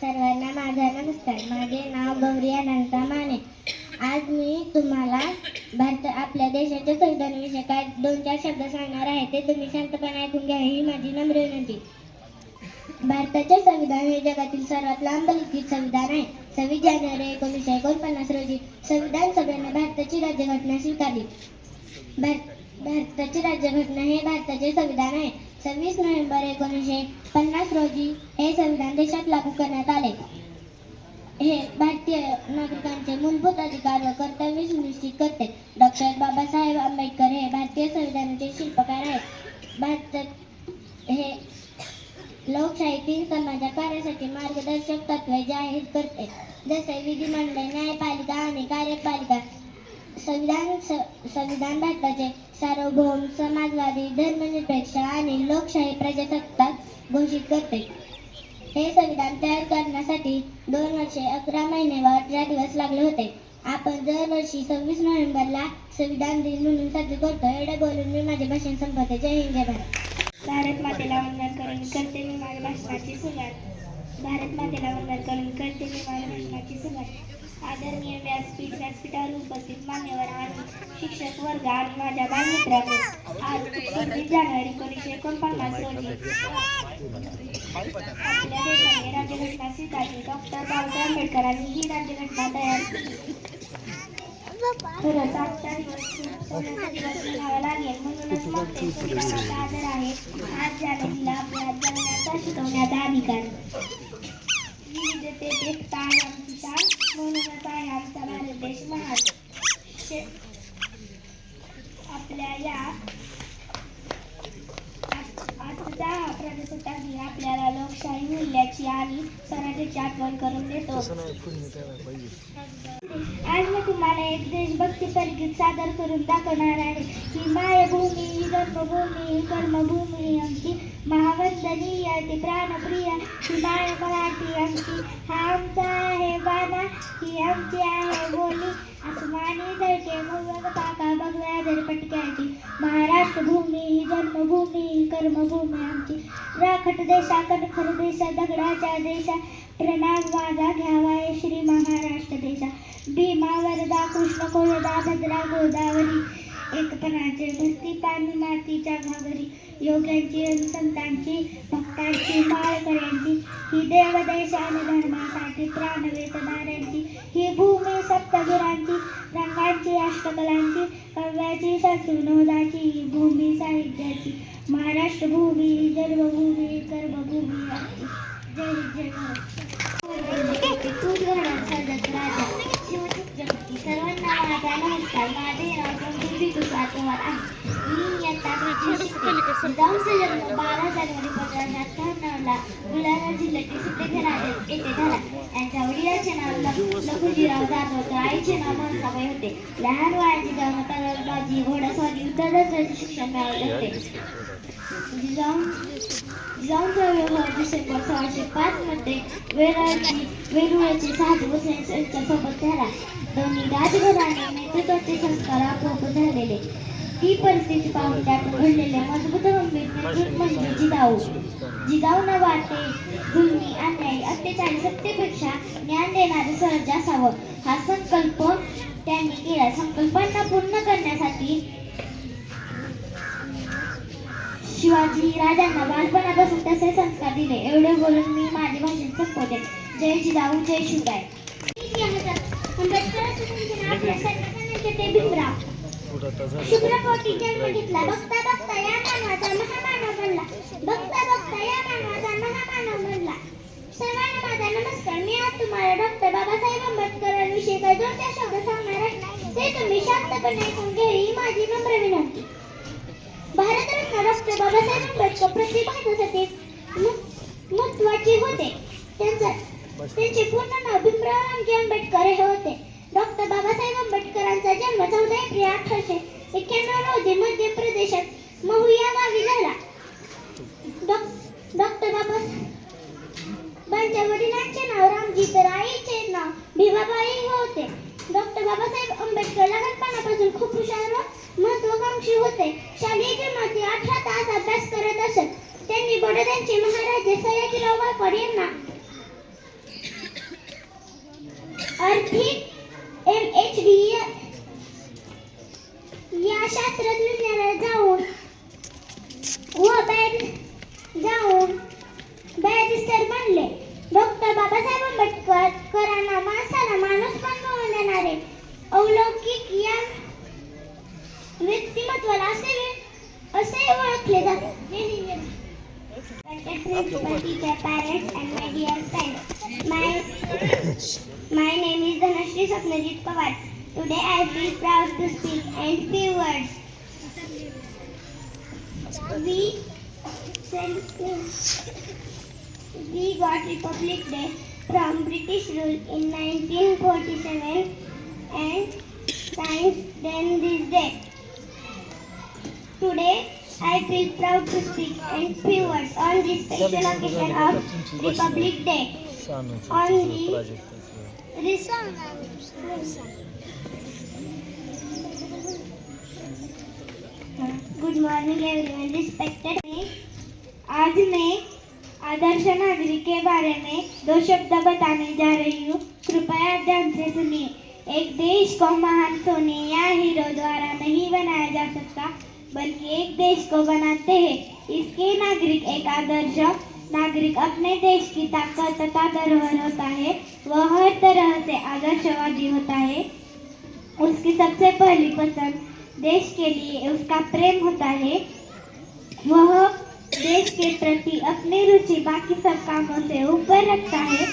सर्वांना माझा नमस्कार. माझे नाव गौरी अनंता माने. आज मी तुम्हाला भारत आपल्या देशाच्या संविधानाविषयी काय दोन चार शब्द सांगणार आहे. ते तुम्ही शांतपणे ऐकून घ्या. ही माझी नम्र विनंती. भारताचे संविधान हे जगातील सर्वात लांब लिखित संविधान आहे. सव्वीस जानेवारी एकोणीसशे एकोणपन्नास रोजी संविधान सभेने भारताची राज्यघटना स्वीकारली. भार- भारताची राज्यघटना हे भारताचे संविधान आहे. सव्वीस नोव्हेंबर एकोणीसशे पन्नास रोजी हे संविधान देशात लागू करण्यात आले. हे भारतीय नागरिकांचे मूलभूत अधिकार व कर्तव्य सुनिश्चित करते. डॉक्टर बाबासाहेब आंबेडकर हे भारतीय संविधानाचे शिल्पकार आहेत. भारतात हे लोकशाहीतील समाजा कार्यासाठी मार्गदर्शक तत्वे जाहीर करते. जसे विधिमंडळ न्यायपालिका आणि कार्यपालिका संविधान संविधान भारताचे म्हणजे सार्वभौम समाजवादी धर्मनिरपेक्ष आणि लोकशाही प्रजासत्ताक घोषित करते. हे संविधान तयार करण्यासाठी दोन वर्षे अकरा महिने व अठरा दिवस लागले होते. आपण दरवर्षी सव्वीस नोव्हेंबरला संविधान दिन म्हणून साजरे करतो. एवढे बोलून मी माझे भाषण संपवते. जय हिंद जय भारत. भारत मातेला वंदन करून करते मी माझ्या भाषणाची सुरुवात. भारत मातेला वंदन करून करते मी माझ्या भाषणाची सुरुवात. आदरणीय व्यासपीठ व्यासपीठावर उपस्थित मान्यवर आणि शिक्षक वर्ग आणि माझ्या बालमित्रांनो आज सव्वीस जानेवारी एकोणीसशे एकोणपन्नास रोजी आपल्या देशाने राज्यघटना स्वीकारली. डॉक्टर बाबासाहेब आंबेडकरांनी ही राज्यघटना तयार केली. खरंच आजचा दिवस खूप सोन्याचा दिवस म्हणावा लागेल. म्हणूनच मग ते आदर आहे. आज ज्याने दिला आपल्या जगण्याचा शिकवण्याचा अधिकार विविधतेत एकता आहे आमची शान म्हणूनच आहे आमचा भारत देश महान शे- आपल्या या आज- आजचा हा प्रजासत्ताक दिन आपल्याला लोकशाही मूल्याची आणि स्वराज्याची आठवण करून देतो आज मी तुम्हाला एक देशभक्ती सादर करून दाखवणार आहे. ही मायभूमी ही जन्मभूमी ही कर्मभूमी ही आमची. महावंदनीय ती प्राणप्रिय ही माय मराठी आमची. हा आमचा आहे बाणा ही आमची आहे बोली. आसमानी दळके मग पाका बघव्या जर पटक्याची. महाराष्ट्र भूमी ही जन्मभूमी ही कर्मभूमी आमची. राखट देशा कणखर देशा दगडाच्या देशा. प्रणाम माझा घ्यावा आहे श्री महाराष्ट्र देशा भीमा वरदा कृष्ण कोरदा भद्रा गोदावरी. एकपणाचे भक्ती पाणी मातीच्या घागरी. योग्यांची संतांची भक्तांची माळकऱ्यांची. ही देवदेश आणि धर्मासाठी प्राण ही भूमी सप्तगुरांची रंगांची अष्टकलांची कव्याची संस्कृनोदाची ही भूमी साहित्याची. महाराष्ट्र भूमी ही जन्मभूमी कर्मभूमी आमची. जय जय सर्वांना माझा नमस्कार माझे नाव आहे मी इयत्ता जन्म बारा जानेवारी पंधराशे अठ्ठ्याण्णवला बुलढाणा जिल्ह्यातील येथे झाला नाव लखुजीराव जाधव आईचे नाव मनसाबाई होते लहान वयाची जाऊन घोडास्वारी शिक्षण मिळवले होते जिजाऊ जिजाऊंचा डिसेंबर सोळाशे पाच वेराची वेरुळ्याचे साधू झाला आणि राजघराणे नेतृत्वाचे संस्कार आपोआप झालेले ही परिस्थिती पाहून त्यात घडलेले मजबूत गंभीर म्हणजे जिजाऊ. जिजाऊ न वाटे जुलमी अन्यायी अत्याचारी सत्तेपेक्षा ज्ञान देणारे स्वराज्य असावं. हा संकल्प त्यांनी केला. संकल्पांना पूर्ण करण्यासाठी शिवाजी राजांना बालपणापासून तसे संस्कार दिले. एवढे बोलून मी माझे भाषण संपवते. जय जिजाऊ जय शिवराय. भारतरत्न डॉक्टर बाबासाहेब आंबेडकर प्रत्येक महत्त्वाचे होते त्यांचा त्यांचे पूर्ण नाव भीमराव रामजी आंबेडकर हे होते डॉक्टर बाबासाहेब आंबेडकरांचा जन्म चौदा एप्रिल अठराशे एक्क्याण्णव रोजी मध्य प्रदेशात महू या गावी झाला डॉक्टर बाबा बांच्या वडिलांचे नाव रामजी तर आईचे नाव भीमाबाई होते. डॉक्टर बाबासाहेब आंबेडकर लहानपणापासून खूप हुशार व महत्वाकांक्षी होते. शालेय जीवनात अठरा तास अभ्यास करत असत त्यांनी बडोद्यांचे महाराजे सयाजीराव गायकवाड यांना आर्थिक शास्त्रज्ञाला जाऊन व बॅड जाऊन बॅरिस्टर बनले डॉक्टर बाबासाहेब आंबेडकर करांना माणसाला माणूस पण म्हणून देणारे अवलौकिक या व्यक्तिमत्वाला असे असे ओळखले जाते Principal teacher, parents and my dear friends. My, my name is Dhanashri Sapnajit Pawar. Today I feel proud to speak and few words. We we got Republic Day from British rule in 1947 and since then this day. Today I feel proud to speak and few words on this special occasion of Republic Day. On the good morning everyone respected आज मैं आदर्श नागरिक के बारे में दो शब्द बताने जा रही हूँ। कृपया ध्यान से सुनिए। एक देश को महान सोने या हीरो द्वारा नहीं बनाया जा सकता, बल्कि एक देश को बनाते हैं। इसके नागरिक एक आदर्श नागरिक अपने देश की ताकत तथा धरोहर होता है। वह हर तरह से आदर्शवादी होता है। उसकी सबसे पहली पसंद देश के लिए उसका प्रेम होता है, वह देश के प्रति अपनी रुचि बाकी सब कामों से ऊपर रखता है।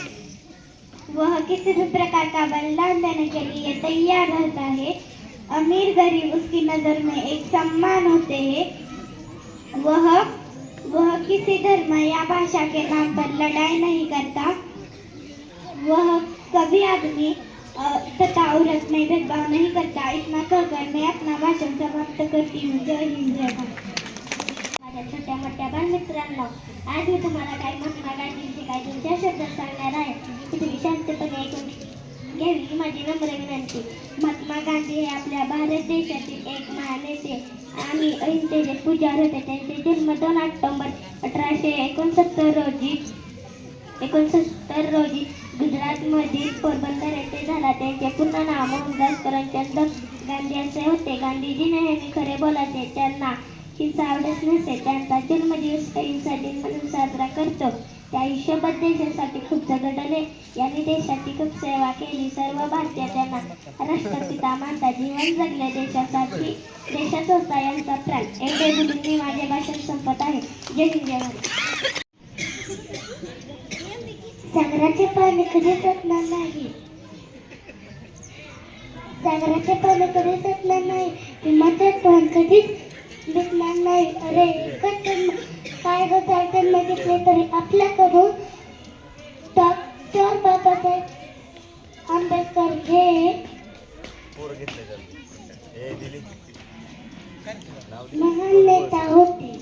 वह किसी भी प्रकार का बलिदान देने के लिए तैयार रहता है। अमीर गरीब उसकी नज़र में एक सम्मान होते हैं। वह वह किसी धर्म या भाषा के नाम पर लड़ाई नहीं करता। वह कभी आदमी तथा औरत में भेदभाव नहीं करता. इतना कहकर मैं अपना भाषण समाप्त करती हूँ जय हिंद जय भारत माझ्या छोट्या मोठ्या बालमित्रांनो आज मी तुम्हाला काही महात्मा गांधींचे काही तुमच्या शब्दात सांगणार आहे. की तुम्ही शांतपणे ऐकून घ्यावी ही माझी नम्र विनंती. महात्मा गांधी हे आपल्या भारत देशातील एक महान नेते आणि अहिंसेचे पुजारी होते. त्यांचे जन्म दोन ऑक्टोबर अठराशे एकोणसत्तर रोजी एकोणसत्तर रोजी गुजरातमधील पोरबंदर येथे झाला. त्यांचे पूर्ण नाव मोहनदास करमचंद गांधी असे होते. गांधीजी नेहमी खरे बोलायचे. त्यांना हिंसा आवडत नसे. त्यांचा जन्मदिवस अहिंसा दिन म्हणून साजरा करतो. त्या हिशोबात देशासाठी खूप झगडले. यांनी देशाची खूप सेवा केली. सर्व भारतीय त्यांना राष्ट्रपिता मानतात. जीवन जगले देशासाठी. देशात होता यांचा प्राण. एवढे बोलून मी माझे भाषण संपत आहे. जय हिंद जय सागराचे पाणी कधीच संपणार नाही. सागराचे पाणी कधीच संपणार नाही. हिमाचल पण कधीच दिसणार नाही. अरे एकच जन्म. काय ग काय जन्म घेतले तरी आपल्याकडून डॉक्टर बाबासाहेब आंबेडकर हे महान नेता होते.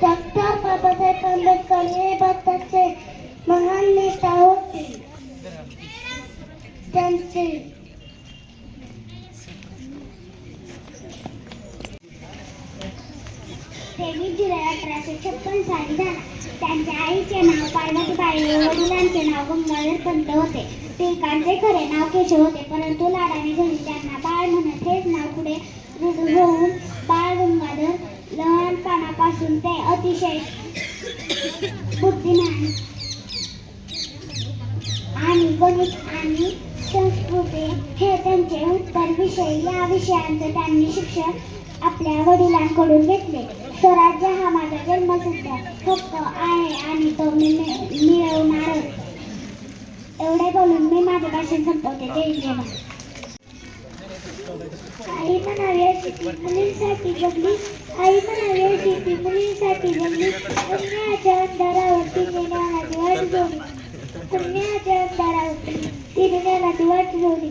डॉक्टर बाबासाहेब आंबेडकर हे भारताचे महान नेता होते. त्यांचे तेवीस जुलै अठराशे छप्पन साली झाला. त्यांच्या आईचे नाव पार्वतीबाई व वडिलांचे नाव गंगाधर पंत होते. टिळकांचे खरे नाव केशव होते. लहानपणापासून ते अतिशय बुद्धिमान आणि गणित आणि संस्कृती हे त्यांचे उत्तर विषय. या विषयांचे त्यांनी शिक्षण आपल्या वडिलांकडून घेतले. स्वराज्य हा माझा जन्मसिद्ध हक्क आहे आणि तो मी मिळवणार एवढे बोलून मी माझे भाषण संपवते. जय जेव्हा आई म्हणावी अशी मुलींसाठी जगली आई म्हणावी शेती ती मुलींसाठी जगली अन्यायाच्या अंधारावरती नेण्याला दिवाट वाट जोडली अन्यायाच्या अंधारावरती तिने ज्ञानाची वाट जोडली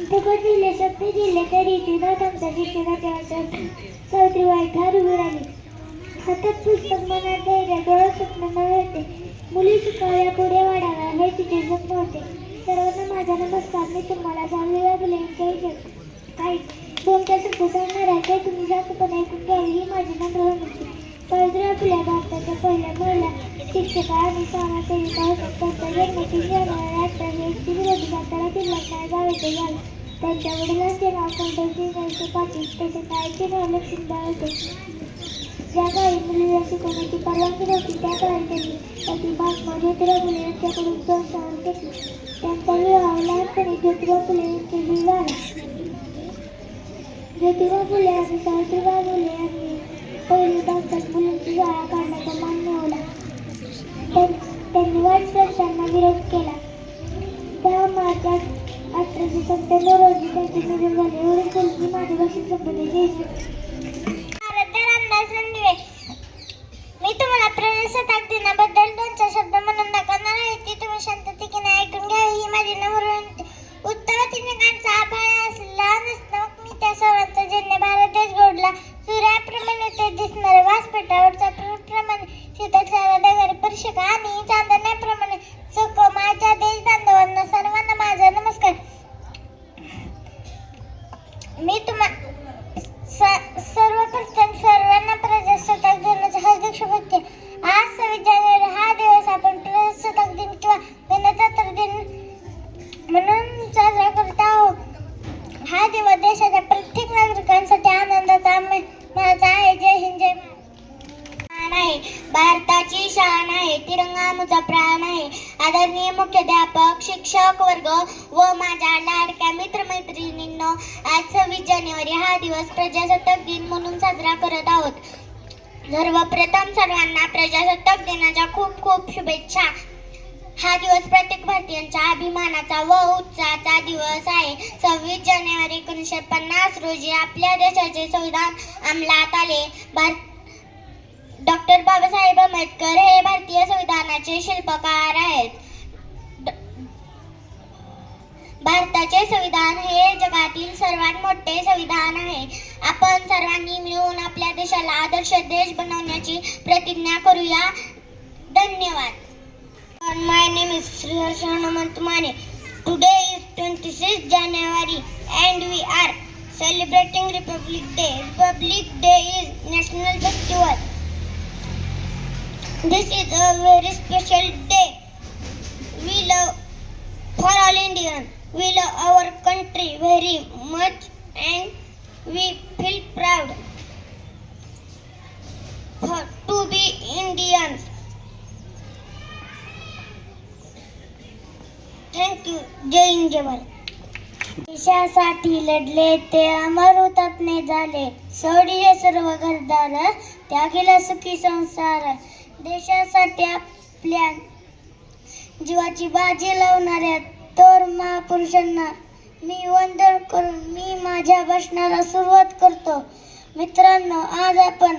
फुकट दिले शब्द दिले तरी ती न थांबता शिक्षणाच्या वाटत सावित्रीबाई ठार उभी राहिली हातात पुस्तक मनात धैर्य डोळ्यात स्वप्न नव्हते मुली शिकाव्या पुढे वाढाव्या हे तिचे स्वप्न होते सर्वांना माझा नमस्कार. मी तुम्हाला सावित्रीबाई फुले यांच्या विषयी काही दोन चार शब्द आहे ते तुम्ही जास्तपणे ऐकून घ्यावी ही माझी नम्र विनंती. सावित्रीबाई आपल्या भारताच्या पहिल्या महिला शिक्षका आणि समाजसेविका होत्या त्यांचा जन्म तीन जानेवारी अठराशे एकतीस रोजी सातारा जिल्ह्यात झाला. त्यांच्या वडिलांचे नाव खंडोजी नरसी पाटील. तसेच आईचे नाव लक्ष्मीबाई होते. ज्या काळी मुलीला शिकवण्याची परवानगी नव्हती त्या काळात त्यांनी पती महात्मा ज्योतिबा फुले यांच्याकडून संस्कार घेतले. त्यांचा विवाह लहानपणी ज्योतिबा फुले यांचे यांच्याशी झाला. ज्योतिबा फुले आणि सावित्रीबाई फुले यांनी पहिली भारतात मुलींची शाळा काढण्याचा मान मिळवला त्यां- त्यांनी वाईट संस्थांना विरोध केला त्या मार्च अठराशे सत्त्याण्णव रोजी त्यांचे निधन झाले एवढे मुलगी माझी भाषिक मी तुम्हाला प्रजासत्ताक दिनाबद्दल हा दिवस प्रत्येक भारतीयांच्या अभिमानाचा व उत्साहाचा दिवस आहे. सव्वीस जानेवारी एकोणीसशे पन्नास रोजी आपल्या देशाचे संविधान अंमलात आले. भारत डॉक्टर बाबासाहेब आंबेडकर हे भारतीय संविधानाचे शिल्पकार आहेत. भारताचे संविधान हे जगातील सर्वात मोठे संविधान आहे. आपण सर्वांनी मिळून आपल्या देशाला आदर्श देश बनवण्याची प्रतिज्ञा करूया. धन्यवाद. My name is Sri Harshanamantmani. Today is 26 January and we are celebrating Republic Day. Republic Day is national festival. This is a very special day. We love for all Indians. We love our country very much and we feel proud for to be Indians. Thank you जय हिंद जय भारत देशासाठी लढले ते अमर हुतात्मे झाले. सोडिले सर्व घरदार त्यागेला सुखी संसार. देशासाठी आपल्या जीवाची बाजी लावणाऱ्या तर महापुरुषांना मी वंदन करून मी माझ्या भाषणाला सुरुवात करतो. मित्रांनो आज आपण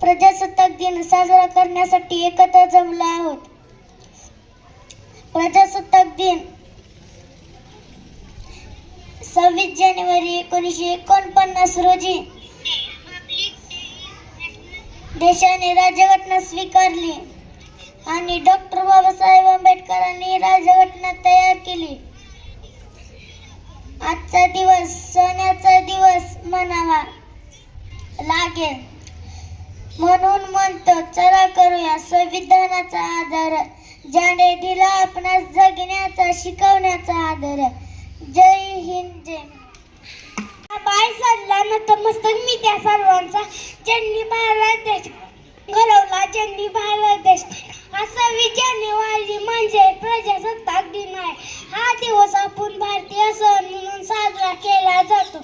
प्रजासत्ताक दिन साजरा करण्यासाठी एकत्र जमलो आहोत. प्रजासत्ताक दिन. सव्वीस जानेवारी एकोणीसशे एकोणपन्नास रोजी देशाने राज्यघटना स्वीकारली आणि डॉक्टर बाबासाहेब आंबेडकरांनी राज्यघटना तयार केली. आजचा दिवस सोन्याचा दिवस म्हणावा लागेल. म्हणून म्हणतो चला करूया संविधानाचा आधार ज्याने दिला आपणास जगण्याचा शिकवण्याचा आदर. जय हिंद जय पाय सोडला नतमस्तक मी त्या सर्वांचा. ज्यांनी भारत देश घडवला ज्यांनी भारत देश हा सव्वीस जानेवारी म्हणजे प्रजासत्ताक दिन आहे. हा दिवस आपण भारतीय सण म्हणून साजरा केला जातो.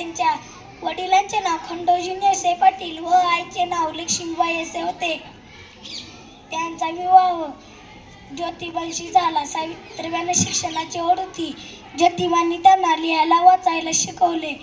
त्यांच्या वडिलांचे नाव खंडोजी नेसे पाटील व आईचे नाव लक्ष्मीबाई असे होते. त्यांचा विवाह ज्योतिबांशी झाला. सावित्रीबाईंना शिक्षणाची ओढ होती. ज्योतिबांनी त्यांना लिहायला वाचायला शिकवले.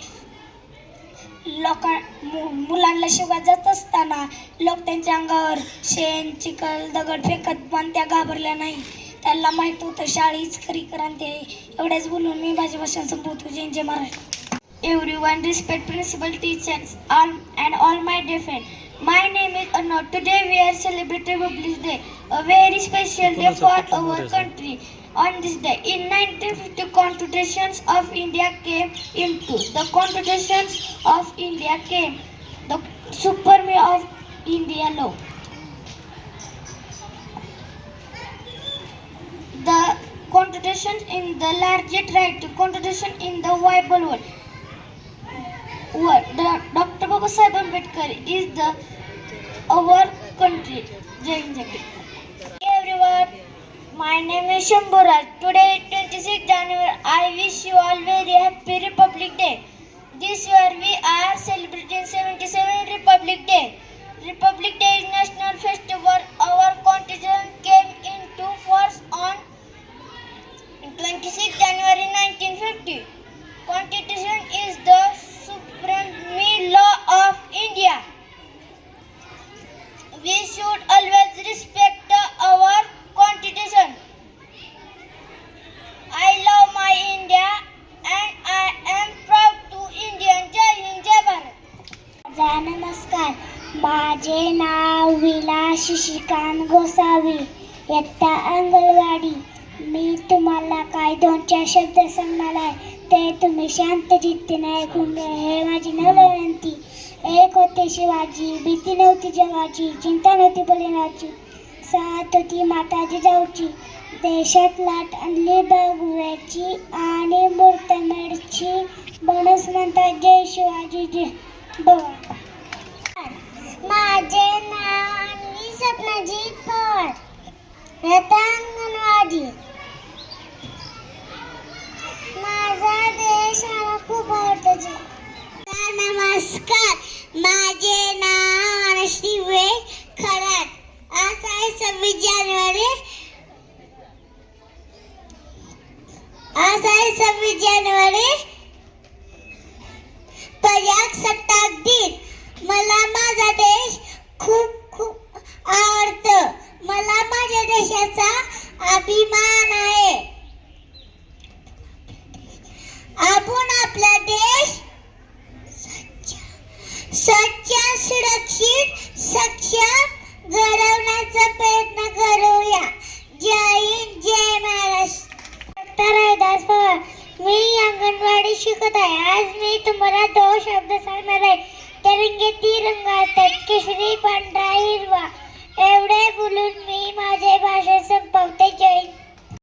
लोका मु- मुलांना शिवाय जात असताना लोक त्यांच्या अंगावर शेण चिखल दगड फेकत पण त्या घाबरल्या नाही. त्यांना माहीत होतं शाळेच खरी क्रांती आहे एवढ्याच बोलून मी माझ्या भाषण संपवतो. जय जय Maharaj everyone, respect principal teachers all, and all my dear friends. My name is Arnaud. Today we are celebrating Republic Day, a very special day for our country. On this day, in 1950, Constitutions of India came into the Constitutions of India came the Supreme of India law. The Constitution in the largest right, Constitution in the Bible world. What the- Dr. Babasaheb Ambedkar is the our country. Jai. Hey everyone, my name is Shambhuraj. Today, 26 January, I wish you all very happy Republic Day. This year we are celebrating 77 Republic Day. Republic Day is national festival. Our constitution came into force on 26 January 1950. Constitution is the Army law of India. We should always respect our constitution. I love my India and I am proud to Indian. Jai Hind, Jai Bharat. नमस्कार माझे नाव villa Shashikant Gosavi इयत्ता अंगणवाडी मी तुम्हाला काय दोन चार शब्द सांगणार आहे ते तुम्ही शांत चित्तीने नाही घ्या हे माझी नव विनंती एक होते शिवाजी भीती नव्हती जगाची चिंता नव्हती बलिनाची साथ होती माता जिजाऊची देशात लाट आणली भगव्याची आणि मूर्तमेडची बनस म्हणतात जय शिवाजी जय भवा माझे नाव आणि सपनाजी पवार